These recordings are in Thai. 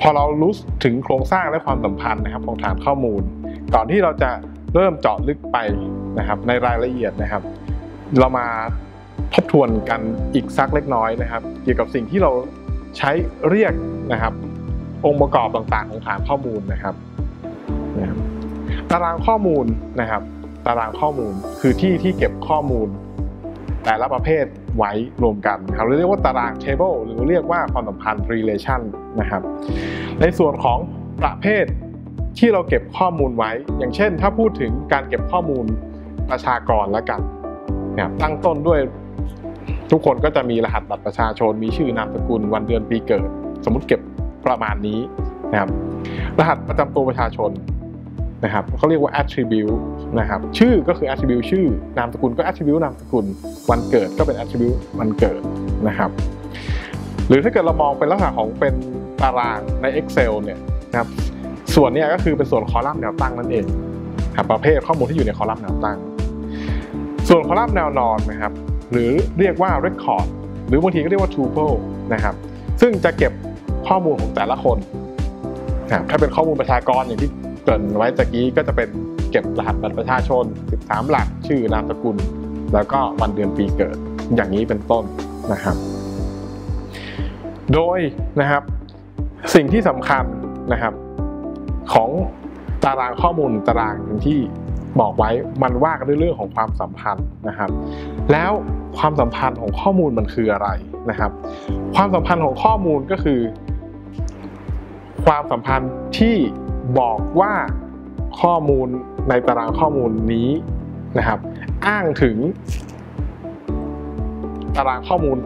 พอเรารู้ถึงโครงสร้างและความสัมพันธ์นะครับของฐานข้อมูล ก่อนที่เราจะเริ่มเจาะลึกไปนะครับ ในรายละเอียดนะครับ เรามาทบทวนกันอีกสักเล็กน้อยนะครับ เกี่ยวกับสิ่งที่เราใช้เรียกนะครับ องค์ประกอบต่างๆ ของฐานข้อมูลนะครับนะครับตารางข้อมูลนะครับ ตารางข้อมูลคือที่ที่เก็บข้อมูล แต่ละประเภท ไว้รวมกันครับเราเรียกว่าตาราง table หรือเรียกว่าความสัมพันธ์ relation นะครับ ในส่วนของประเภทที่เราเก็บข้อมูลไว้ อย่างเช่น ถ้าพูดถึงการเก็บข้อมูลประชากรแล้วกันนะครับตั้งต้นด้วยทุกคนก็จะมีรหัสบัตรประชาชน มีชื่อนามสกุล วันเดือนปีเกิด สมมติเก็บประมาณนี้นะครับ รหัสประจำตัวประชาชน นะครับเขาเรียกว่า attribute นะครับชื่อก็คือ attribute ชื่อนามสกุลก็ attribute นามสกุล วันเกิดก็เป็น attribute วันเกิดนะครับหรือถ้าเกิดเรามองเป็นลักษณะของเป็นตารางใน Excel เนี่ยนะครับส่วนนี้ก็คือเป็นส่วนคอลัมน์แนวตั้งนั่นเองครับประเภทข้อมูลที่อยู่ในคอลัมน์แนวตั้ง ส่วนคอลัมน์แนวนอนนะครับหรือเรียกว่า record หรือบางทีก็เรียกว่า tuple นะครับซึ่งจะเก็บข้อมูลของแต่ละคนนะครับถ้าเป็นข้อมูลประชากรอย่างที่ กริ่นไว้ตะกี้ก็จะเป็นเก็บรหัสบัตรประชาชน 13 หลักชื่อนามสกุล แล้วก็วันเดือนปีเกิดอย่างนี้เป็นต้นนะครับ โดยนะครับสิ่งที่สำคัญนะครับ ของตารางข้อมูลตารางที่บอกไว้มันว่ากันเรื่องของความสัมพันธ์นะครับ แล้วความสัมพันธ์ของข้อมูลมันคืออะไรนะครับ ความสัมพันธ์ของข้อมูลก็คือ ความสัมพันธ์ที่ บอกว่าข้อมูลในตารางข้อมูลนี้นะครับ อ้างถึง ตารางข้อมูล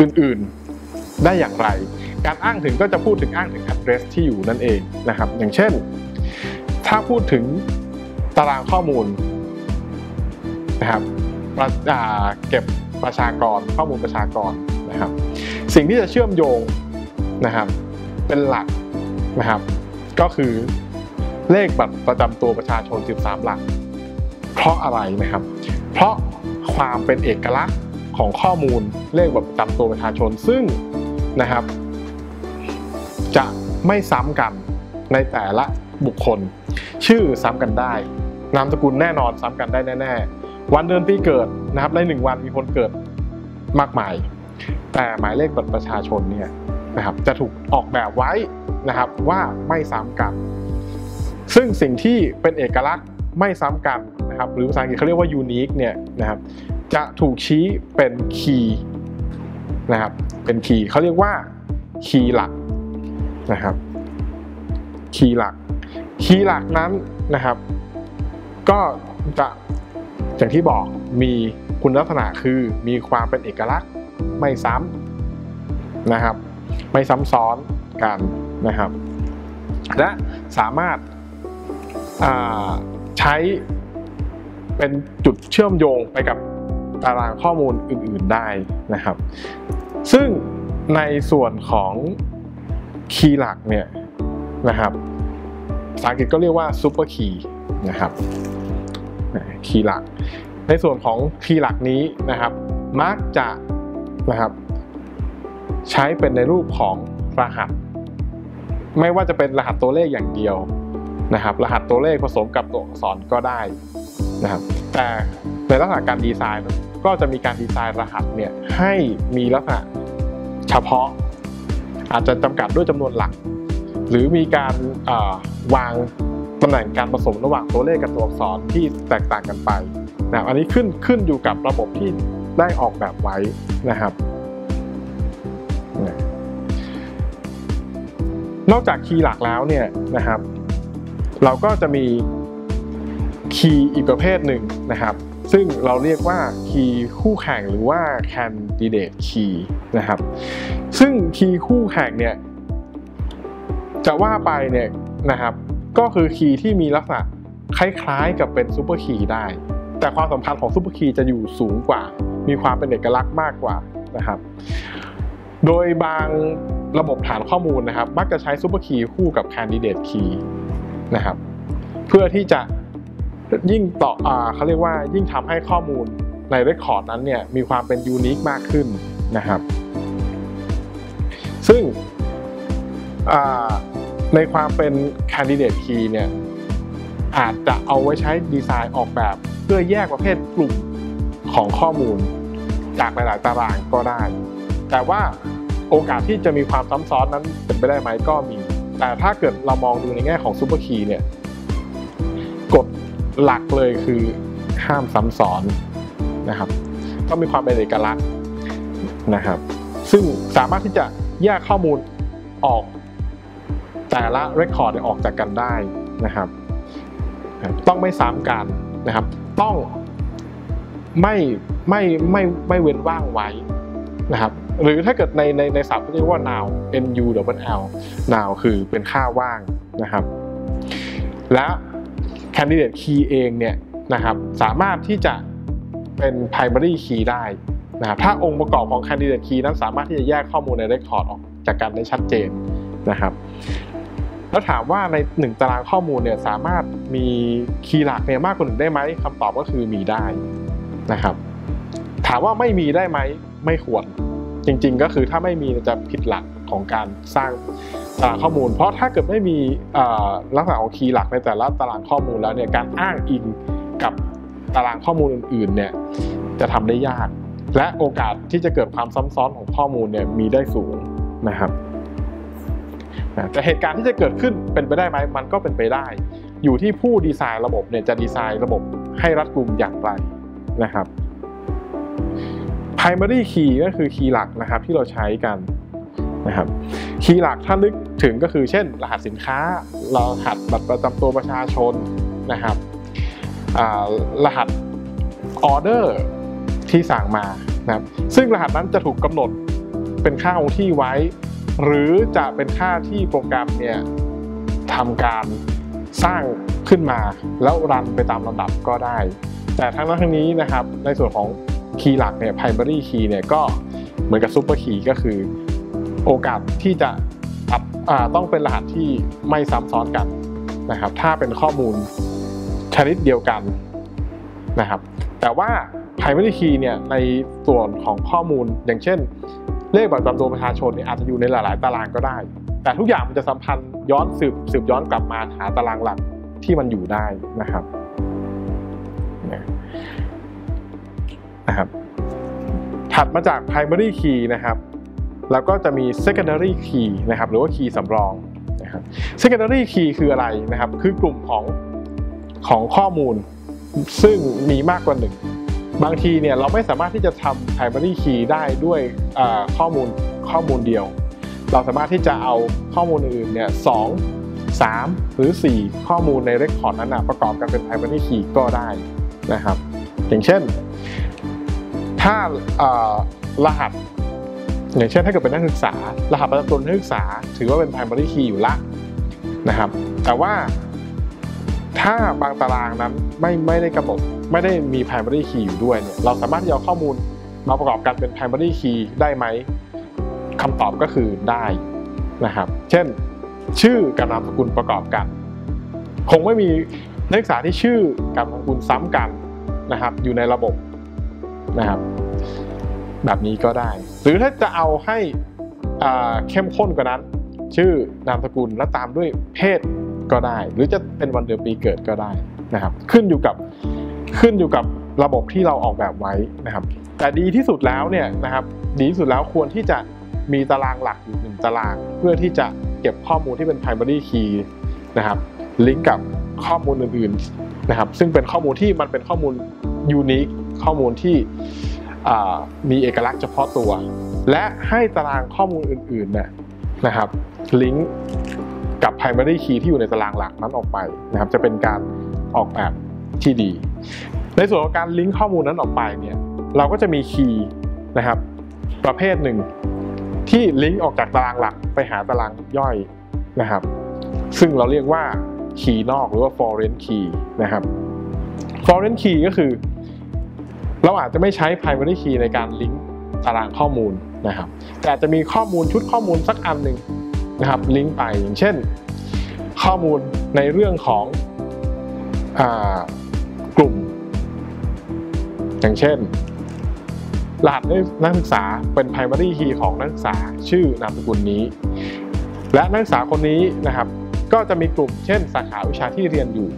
อื่นๆได้อย่างไร การอ้างถึงก็จะพูดถึงอ้างถึง address ที่อยู่นั่นเองนะครับ อย่างเช่น ถ้าพูดถึงตารางข้อมูลนะครับเก็บประชากรข้อมูลประชากรนะครับ สิ่งที่จะเชื่อมโยงนะครับ เป็นหลักนะครับ ก็คือเลขบัตรประจำตัวประชาชน 13 หลัก เพราะอะไรนะครับ เพราะความเป็นเอกลักษณ์ของข้อมูลเลขบัตรประจำตัวประชาชนซึ่งนะครับ จะไม่ซ้ำกันในแต่ละบุคคล ชื่อซ้ำกันได้ นามสกุลแน่นอนซ้ำกันได้แน่ ๆ วันเดือนปีเกิดนะครับในหนึ่งวันมีคนเกิดมากมาย แต่หมายเลขบัตรประชาชนเนี่ย นะครับจะถูกออกแบบไว้นะครับว่าไม่ซ้ำกัน ซึ่งสิ่งที่เป็นเอกลักษณ์ไม่ซ้ำกันนะครับหรือภาษาอังกฤษเขาเรียกว่า unique เนี่ยนะครับจะถูกชี้เป็นคีย์นะครับเป็นคีย์เขาเรียกว่าคีย์หลักนะครับคีย์หลัก คีย์หลักนั้นนะครับ ก็จะอย่างที่บอกมีคุณลักษณะคือมีความเป็นเอกลักษณ์ไม่ซ้ำนะครับ ไม่ซ้ำซ้อนกันนะครับ และสามารถใช้เป็นจุดเชื่อมโยงไปกับตารางข้อมูลอื่นๆได้นะครับ ซึ่งในส่วนของคีย์หลักเนี่ยนะครับภาษาอังกฤษก็เรียกว่าซูเปอร์คีย์นะครับคีย์หลัก ในส่วนของคีย์หลักนี้นะครับ มักจะนะครับ ใช้เป็นในรูปของรหัส ไม่ว่าจะเป็นรหัสตัวเลขอย่างเดียวนะครับ รหัสตัวเลขผสมกับตัวอักษรก็ได้นะครับแต่ในลักษณะการดีไซน์ก็จะมีการดีไซน์รหัสเนี่ยให้มีลักษณะเฉพาะ อาจจะจำกัดด้วยจำนวนหลัก หรือมีการวางตำแหน่งการผสมระหว่างตัวเลขกับตัวอักษรที่แตกต่างกันไปนะอันนี้ขึ้นขึ้นอยู่กับระบบที่ได้ออกแบบไว้นะครับ นอกจากคีย์หลักแล้วเนี่ยนะครับ เราก็จะมีคีย์อีกประเภทหนึ่งนะครับ ซึ่งเราเรียกว่าคีย์คู่แข่งหรือว่า candidate key นะครับ ซึ่งคีย์คู่แข่งเนี่ยจะว่าไปเนี่ยนะครับ ก็คือคีย์ที่มีลักษณะคล้ายๆกับเป็นซูเปอร์คีย์ได้ แต่ความสำคัญของซูเปอร์คีย์จะอยู่สูงกว่า มีความเป็นเอกลักษณ์มากกว่านะครับ โดยบาง ระบบฐานข้อมูลนะครับ มักจะใช้ซูเปอร์คีย์คู่กับ candidate key นะครับ เพื่อที่จะยิ่งต่ออเขาเรียกว่ายิ่งทำให้ข้อมูลในเรคคอร์ดนั้นเนี่ยมีความเป็นยูนิคมากขึ้นนะครับ ซึ่งในความเป็น candidate key เนี่ยอาจจะเอาไว้ใช้ดีไซน์ออกแบบ เพื่อแยกประเภทกลุ่มของข้อมูล จากหลาย ๆ ตารางก็ได้ แต่ว่า โอกาสที่จะมีความซ้ำซ้อนนั้นเป็นไปได้ไหมก็มี แต่ถ้าเกิดเรามองดูในแง่ของซูเปอร์คีย์เนี่ยกฎหลักเลยคือห้ามซ้ำซ้อนนะครับต้องมีความเป็นเอกลักษณ์นะครับ ซึ่งสามารถที่จะแยกข้อมูลออกแต่ละเรคคอร์ดออกจากกันได้นะครับ ต้องไม่ซ้ำกันนะครับ ต้องไม่ไม่ไม่ไม่เว้นว่างไว้นะครับ หรือถ้าเกิดในในในศัพท์ที่เรียกว่า now nu double l now คือเป็นค่าว่างนะครับ และ candidate key เองเนี่ยนะครับสามารถที่จะเป็น primary key ได้นะครับถ้าองค์ประกอบของ candidate key นั้นสามารถที่จะแยกข้อมูลใน record ออกจากกันได้ชัดเจนนะครับแล้วถามว่าในหนึ่งตารางข้อมูลเนี่ยสามารถมีคีย์หลักเนี่ยมากกว่าหนึ่งได้ไหมคำตอบก็คือมีได้นะครับ ถามว่าไม่มีได้ไหมไม่ควร จริง ๆ ก็คือถ้าไม่มีจะผิดหลักของการสร้างตารางข้อมูล เพราะถ้าเกิดไม่มีลักษณะของคีย์หลักในแต่ละตารางข้อมูลแล้วเนี่ยการอ้างอิงกับตารางข้อมูลอื่นๆเนี่ยจะทำได้ยาก และโอกาสที่จะเกิดความซ้ำซ้อนของข้อมูลเนี่ยมีได้สูงนะครับแต่เหตุการณ์ที่จะเกิดขึ้นเป็นไปได้ไหมมันก็เป็นไปได้ อยู่ที่ผู้ดีไซน์ระบบเนี่ยจะดีไซน์ระบบให้รัดกุมอย่างไรนะครับ primary key ก็คือคีย์หลักนะครับที่เราใช้กันนะครับคีย์หลักถ้านึกถึงก็คือเช่น รหัสสินค้า รหัสบัตรประจำตัวประชาชนนะครับรหัสออเดอร์ที่สั่งมานะครับซึ่งรหัสนั้นจะถูกกำหนดเป็นค่าคงที่ไว้ หรือจะเป็นค่าที่โปรแกรมเนี่ยทำการสร้างขึ้นมาแล้วรันไปตามลำดับก็ได้ แต่ทั้งนั้นทั้งนี้นะครับในส่วนของ คีย์หลักเนี่ย primary key เนี่ยก็เหมือนกับ super key ก็คือโอกาสที่จะต้องเป็นรหัสที่ไม่ซ้ำซ้อนกันนะครับ ถ้าเป็นข้อมูลชนิดเดียวกันนะครับ แต่ว่า primary key เนี่ยในส่วนของข้อมูลอย่างเช่น เลขบัตรประจำตัวประชาชนเนี่ยอาจจะอยู่ในหลาย ๆ ตารางก็ได้ แต่ทุกอย่างมันจะสัมพันธ์ย้อนสืบสืบย้อนกลับมาหาตารางหลักที่มันอยู่ได้นะครับ นะครับ ถัดมาจาก primary key นะครับ แล้วก็จะมี secondary key นะครับ หรือว่า key สำรองนะครับ secondary key คืออะไรนะครับ คือกลุ่มของของข้อมูล ซึ่งมีมากกว่าหนึ่ง บางทีเนี่ยเราไม่สามารถที่จะทำ primary key ได้ด้วยข้อมูลข้อมูลเดียว เราสามารถที่จะเอาข้อมูลอื่นเนี่ยสองสามหรือ 4 ข้อมูลในเรคคอร์ดนั้นประกอบกันเป็น primary key ก็ได้นะครับ อย่างเช่น ถ้ารหัส อย่างเช่นถ้าเกิดเป็นนักศึกษา รหัสประจำตัวนักศึกษา ถือว่าเป็น primary key อยู่ละนะครับ แต่ว่าถ้าบางตารางนั้นไม่ไม่ได้กำหนดไม่ได้มี primary key อยู่ด้วยเนี่ยเราสามารถที่เอาข้อมูลมาประกอบกันเป็น primary key ได้ไหมคำตอบก็คือได้นะครับ เช่น ชื่อกับนามสกุลประกอบกัน คงไม่มีนักศึกษาที่ชื่อกับนามสกุลซ้ำกันนะครับ อยู่ในระบบ นะครับ แบบนี้ก็ได้ หรือถ้าจะเอาให้เข้มข้นกว่านั้น ชื่อนามสกุลและตามด้วยเพศก็ได้ หรือจะเป็นวันเดือนปีเกิดก็ได้นะครับ ขึ้นอยู่กับขึ้นอยู่กับระบบที่เราออกแบบไว้นะครับ แต่ดีที่สุดแล้วเนี่ยนะครับ ดีที่สุดแล้วควรที่จะมีตารางหลักอยู่หนึ่งตาราง เพื่อที่จะเก็บข้อมูลที่เป็น primary key นะครับลิงก์กับข้อมูลอื่นๆนะครับ ซึ่งเป็นข้อมูลที่มันเป็นข้อมูล ยูนิคข้อมูลที่มีเอกลักษณ์เฉพาะตัว และให้ตารางข้อมูลอื่นๆนี่ยนะครับลิงก์กับ primary key ที่อยู่ในตารางหลักนั้นออกไปนะครับจะเป็นการออกแบบที่ดี ในส่วนของการลิงก์ข้อมูลนั้นออกไปเนี่ยเราก็จะมีคีย์นะครับประเภทหนึ่งที่ลิงก์ออกจากตารางหลักไปหาตารางย่อยนะครับ ซึ่งเราเรียกว่าคีย์นอกหรือว่า foreign key นะครับ foreign key ก็คือ เราอาจจะไม่ใช้ primary key ในการลิงก์ตารางข้อมูลนะครับ แต่อาจจะมีข้อมูลชุดข้อมูลสักอันหนึ่งนะครับลิงก์ไปอย่างเช่น ข้อมูลในเรื่องของอกลุ่ม อย่างเช่นรหัสนักศึกษาเป็น primary key ของนักศึกษาชื่อนามสกุลนี้ และนักศึกษาคนนี้นะครับ ก็จะมีกลุ่มเช่นสาขาวิชาที่เรียนอยู่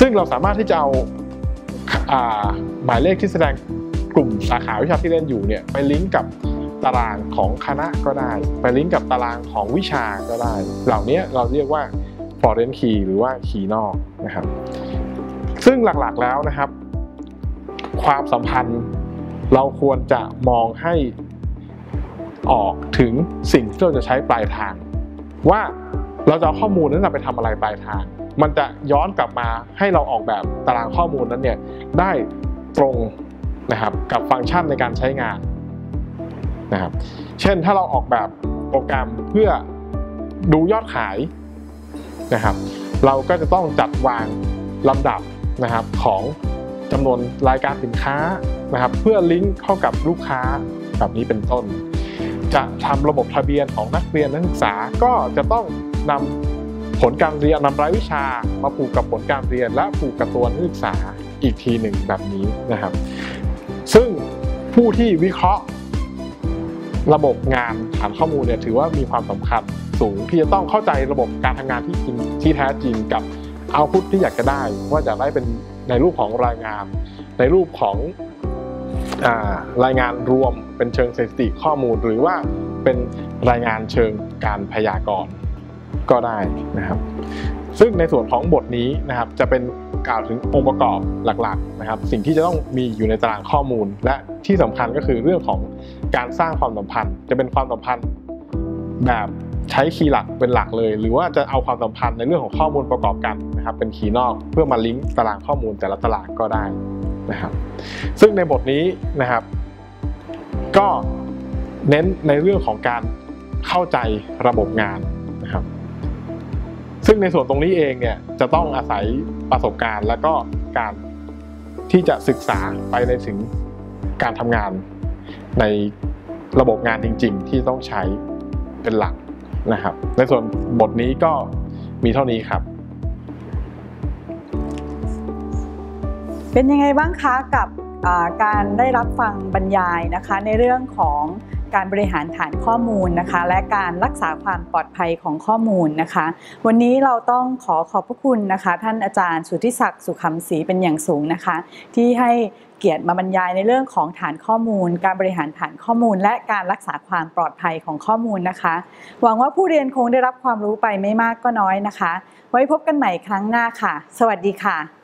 ซึ่งเราสามารถที่จะเอาอา หมายเลขที่แสดงกลุ่มสาขาวิชาที่เรียนอยู่เนี่ยไปลิงก์กับตารางของคณะก็ได้ ไปลิงก์กับตารางของวิชาก็ได้ เหล่านี้เราเรียกว่า foreign key หรือว่า key นอกนะครับ ซึ่งหลักๆแล้วนะครับ ความสัมพันธ์เราควรจะมองให้ออกถึงสิ่งที่เราจะใช้ปลายทาง ว่าเราจะเอาข้อมูลนั้นไปทำอะไรปลายทาง มันจะย้อนกลับมาให้เราออกแบบตารางข้อมูลนั้นเนี่ยได้ ตรงนะครับกับฟังก์ชันในการใช้งานนะครับเช่นถ้าเราออกแบบโปรแกรมเพื่อดูยอดขายนะครับ เราก็จะต้องจัดวางลำดับนะครับของจำนวนรายการสินค้านะครับ เพื่อลิงก์เข้ากับลูกค้าแบบนี้เป็นต้น จะทำระบบทะเบียนของนักเรียนนักศึกษาก็จะต้องนำผลการเรียนนำรายวิชามาผูกกับผลการเรียนและผูกกับตัวนักศึกษา อีกทีหนึ่งแบบนี้นะครับ ซึ่งผู้ที่วิเคราะห์ระบบงานฐานข้อมูลเนี่ยถือว่ามีความสำคัญสูงที่จะต้องเข้าใจระบบการทำงานที่จริงที่แท้จริงกับเอาพุทที่อยากจะได้ ว่าจะได้เป็นในรูปของรายงาน ในรูปของอารายงานรวมเป็นเชิงสถิติข้อมูล หรือว่าเป็นรายงานเชิงการพยากรณ์ก็ได้นะครับ ซึ่งในส่วนของบทนี้นะครับจะเป็นกล่าวถึงองค์ประกอบหลักๆนะครับ สิ่งที่จะต้องมีอยู่ในตารางข้อมูล และที่สำคัญก็คือเรื่องของการสร้างความสัมพันธ์ จะเป็นความสัมพันธ์แบบใช้คีย์หลักเป็นหลักเลย หรือว่าจะเอาความสัมพันธ์ในเรื่องของข้อมูลประกอบกันนะครับ เป็นคีย์นอกเพื่อมาลิงก์ตารางข้อมูลแต่ละตารางก็ได้นะครับซึ่งในบทนี้นะครับ ก็เน้นในเรื่องของการเข้าใจระบบงานนะครับ ซึ่งในส่วนตรงนี้เองเนี่ยจะต้องอาศัยประสบการณ์ และก็การที่จะศึกษาไปในถึงการทำงานในระบบงานจริง ๆ ที่ต้องใช้เป็นหลักนะครับ ในส่วนบทนี้ก็มีเท่านี้ครับ เป็นยังไงบ้างคะกับการได้รับฟังบรรยายนะคะในเรื่องของ การบริหารฐานข้อมูลนะคะ และการรักษาความปลอดภัยของข้อมูลนะคะ วันนี้เราต้องขอขอบพระคุณนะคะ ท่านอาจารย์สุทธิศักดิ์สุขำศรีเป็นอย่างสูงนะคะ ที่ให้เกียรติมาบรรยายในเรื่องของฐานข้อมูล การบริหารฐานข้อมูล และการรักษาความปลอดภัยของข้อมูลนะคะ หวังว่าผู้เรียนคงได้รับความรู้ไปไม่มากก็น้อยนะคะ ไว้พบกันใหม่ครั้งหน้าค่ะ สวัสดีค่ะ